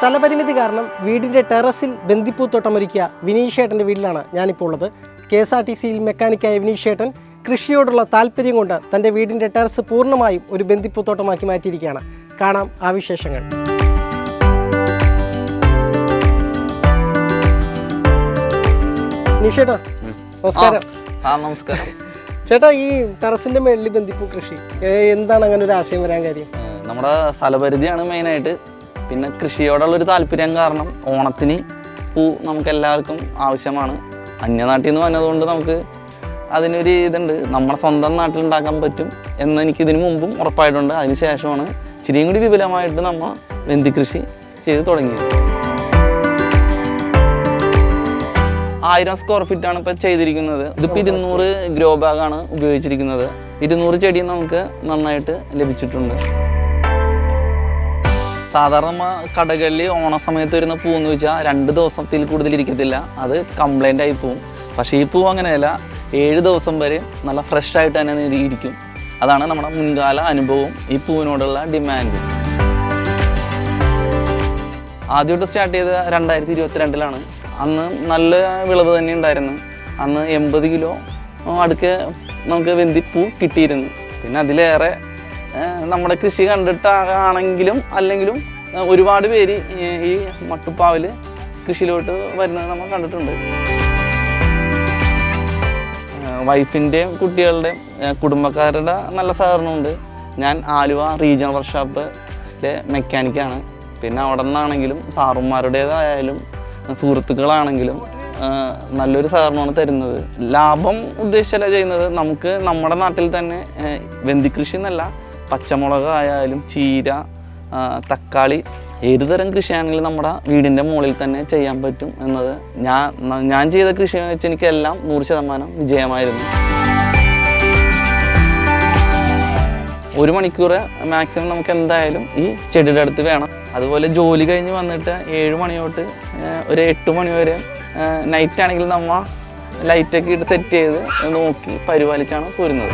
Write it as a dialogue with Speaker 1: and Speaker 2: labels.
Speaker 1: സ്ഥലപരിമിതി കാരണം വീടിന്റെ ടെറസിൽ ബന്ദിപ്പൂത്തോട്ടം ഒരുക്കിയ വിനീഷേട്ടന്റെ വീട്ടിലാണ് ഞാനിപ്പോൾ ഉള്ളത്. കെ എസ് ആർ ടി സിയിൽ മെക്കാനിക്കായ വിനീഷേട്ടൻ കൃഷിയോടുള്ള താല്പര്യം കൊണ്ട് തന്റെ വീടിന്റെ ടെറസ് പൂർണമായും ഒരു ബന്ദിപ്പൂത്തോട്ടമാക്കി മാറ്റിയിരിക്കുകയാണ്. കാണാം ആ വിശേഷങ്ങൾ. നമസ്കാരം.
Speaker 2: ആ നമസ്കാരം.
Speaker 1: ചേട്ടാ ഈ ടെറസിന്റെ മേളിൽ ബന്ദിപ്പൂ കൃഷി എന്താണ് അങ്ങനെ ഒരു ആശയം വരാൻ കാര്യം?
Speaker 2: നമ്മുടെ സ്ഥലപരിധിയാണ് മെയിനായിട്ട് പിന്നെ കൃഷിയോടുള്ളൊരു താല്പര്യം കാരണം ഓണത്തിന് പൂ നമുക്ക് എല്ലാവർക്കും ആവശ്യമാണ്. അന്യനാട്ടിൽ നിന്ന് വന്നതുകൊണ്ട് നമുക്ക് അതിനൊരു ഇതുണ്ട്. നമ്മുടെ സ്വന്തം നാട്ടിൽ ഉണ്ടാക്കാൻ പറ്റും എന്ന് എനിക്ക് ഇതിനു മുമ്പും ഉറപ്പായിട്ടുണ്ട്. അതിന് ശേഷമാണ് ഇച്ചിരിയും കൂടി വിപുലമായിട്ട് നമ്മൾ വെന്തി കൃഷി ചെയ്ത് തുടങ്ങിയത്. ആയിരം സ്ക്വയർ ഫീറ്റ് ആണ് ഇപ്പൊ ചെയ്തിരിക്കുന്നത്. ഇതിപ്പോൾ ഇരുന്നൂറ് ഗ്രോ ബാഗാണ് ഉപയോഗിച്ചിരിക്കുന്നത്. ഇരുന്നൂറ് ചെടി നമുക്ക് നന്നായിട്ട് ലഭിച്ചിട്ടുണ്ട്. സാധാരണ നമ്മൾ കടകളിൽ ഓണ സമയത്ത് വരുന്ന പൂ എന്ന് വെച്ചാൽ രണ്ട് ദിവസത്തിൽ കൂടുതൽ ഇരിക്കത്തില്ല. അത് കംപ്ലൈന്റ് ആയി പോവും. പക്ഷേ ഈ പൂ അങ്ങനെയല്ല. ഏഴ് ദിവസം വരെ നല്ല ഫ്രഷ് ആയിട്ട് തന്നെ ഇരിക്കും. അതാണ് നമ്മുടെ മുൻകാല അനുഭവവും ഈ പൂവിനോടുള്ള ഡിമാൻഡ് ആദ്യമായിട്ട് സ്റ്റാർട്ട് ചെയ്ത രണ്ടായിരത്തി ഇരുപത്തിരണ്ടിലാണ്. അന്ന് നല്ല വിളവ് തന്നെ ഉണ്ടായിരുന്നു. അന്ന് എൺപത് കിലോ അടുക്കെ നമുക്ക് വെന്തിപ്പൂ കിട്ടിയിരുന്നു. പിന്നെ അതിലേറെ നമ്മുടെ കൃഷി കണ്ടിട്ടാണെങ്കിലും അല്ലെങ്കിലും ഒരുപാട് പേര് ഈ- മട്ടുപ്പാവിൽ കൃഷിയിലോട്ട് വരുന്നത് നമ്മൾ കണ്ടിട്ടുണ്ട്. വൈഫിന്റെയും കുട്ടികളുടെയും കുടുംബക്കാരുടെ നല്ല സഹകരണമുണ്ട്. ഞാൻ ആലുവ റീജിയണൽ വർക്ക്ഷോപ്പിലെ മെക്കാനിക്കാണ്. പിന്നെ അവിടെ നിന്നാണെങ്കിലും സാറുമാരുടേതായാലും സുഹൃത്തുക്കളാണെങ്കിലും നല്ലൊരു സഹകരണമാണ് തരുന്നത്. ലാഭം ഉദ്ദേശിച്ചല്ല ചെയ്യുന്നത്. നമുക്ക് നമ്മുടെ നാട്ടിൽ തന്നെ വെന്തി വെന്തിക്കൃഷി എന്നല്ല പച്ചമുളക് ആയാലും ചീര തക്കാളി ഏത് തരം കൃഷിയാണെങ്കിലും നമ്മുടെ വീടിന്റെ മുകളിൽ തന്നെ ചെയ്യാൻ പറ്റും എന്നത് ഞാൻ ഞാൻ ചെയ്ത കൃഷി വെച്ച് എനിക്കെല്ലാം നൂറ് ശതമാനം വിജയമായിരുന്നു. ഒരു മണിക്കൂർ മാക്സിമം നമുക്ക് എന്തായാലും ഈ ചെടിയുടെ അടുത്ത് വേണം. അതുപോലെ ജോലി കഴിഞ്ഞ് വന്നിട്ട് ഏഴ് മണി തൊട്ട് ഒരു എട്ട് മണി വരെ നൈറ്റ് ആണെങ്കിൽ നമ്മൾ ലൈറ്റൊക്കെ ഇട്ട് സെറ്റ് ചെയ്ത് നോക്കി പരിപാലിച്ചാണ് പോരുന്നത്.